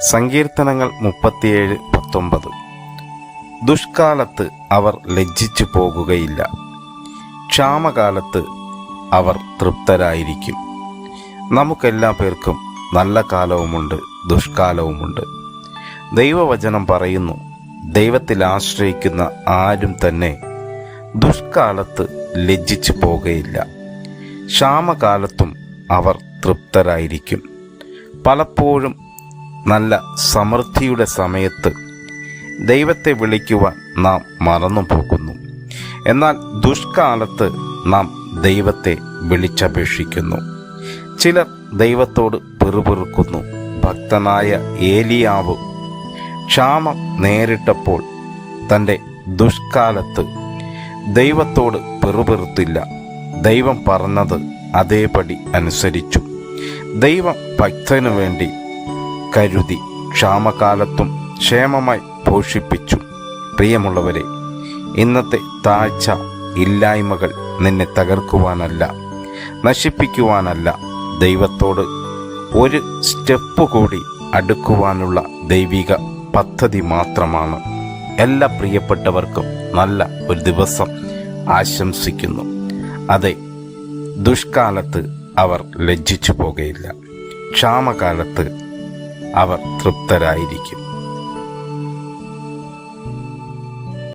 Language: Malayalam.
സങ്കീർത്തനങ്ങൾ മുപ്പത്തിയേഴ് പത്തൊമ്പത്. ദുഷ്കാലത്ത് അവർ ലജ്ജിച്ചു പോകുകയില്ല. ക്ഷാമകാലത്ത് അവർ തൃപ്തരായിരിക്കും. നമുക്കെല്ലാ പേർക്കും നല്ല കാലവുമുണ്ട് ദുഷ്കാലവുമുണ്ട്. ദൈവവചനം പറയുന്നു ദൈവത്തിൽ ആശ്രയിക്കുന്ന ആരും തന്നെ ദുഷ്കാലത്ത് ലജ്ജിച്ചു പോകുകയില്ല. ക്ഷാമകാലത്തും അവർ തൃപ്തരായിരിക്കും. പലപ്പോഴും നല്ല സമൃദ്ധിയുടെ സമയത്ത് ദൈവത്തെ വിളിക്കുവാൻ നാം മറന്നു പോകുന്നു. എന്നാൽ ദുഷ്കാലത്ത് നാം ദൈവത്തെ വിളിച്ചപേക്ഷിക്കുന്നു. ചിലർ ദൈവത്തോട് പിറുപിറുക്കുന്നു. ഭക്തനായ ഏലിയാവ് ക്ഷാമം നേരിട്ടപ്പോൾ തന്റെ ദുഷ്കാലത്ത് ദൈവത്തോട് പിറുപിറുത്തില്ല. ദൈവം പറഞ്ഞത് അതേപടി അനുസരിച്ചു. ദൈവം ഭക്തനു വേണ്ടി കരുതി ക്ഷാമകാലത്തും ക്ഷേമമായി പോഷിപ്പിച്ചു. പ്രിയമുള്ളവരെ ഇന്നത്തെ താഴ്ച ഇല്ലായ്മകൾ നിന്നെ തകർക്കുവാനല്ല നശിപ്പിക്കുവാനല്ല. ദൈവത്തോട് ഒരു സ്റ്റെപ്പ് കൂടി അടുക്കുവാനുള്ള ദൈവിക പദ്ധതി മാത്രമാണ്. എല്ലാ പ്രിയപ്പെട്ടവർക്കും നല്ല ഒരു ദിവസം ആശംസിക്കുന്നു. അതെ ദുഷ്കാലത്ത് അവർ ലജ്ജിച്ചു പോകുകയില്ല ക്ഷാമകാലത്ത് അവർ തൃപ്തരായിരിക്കും.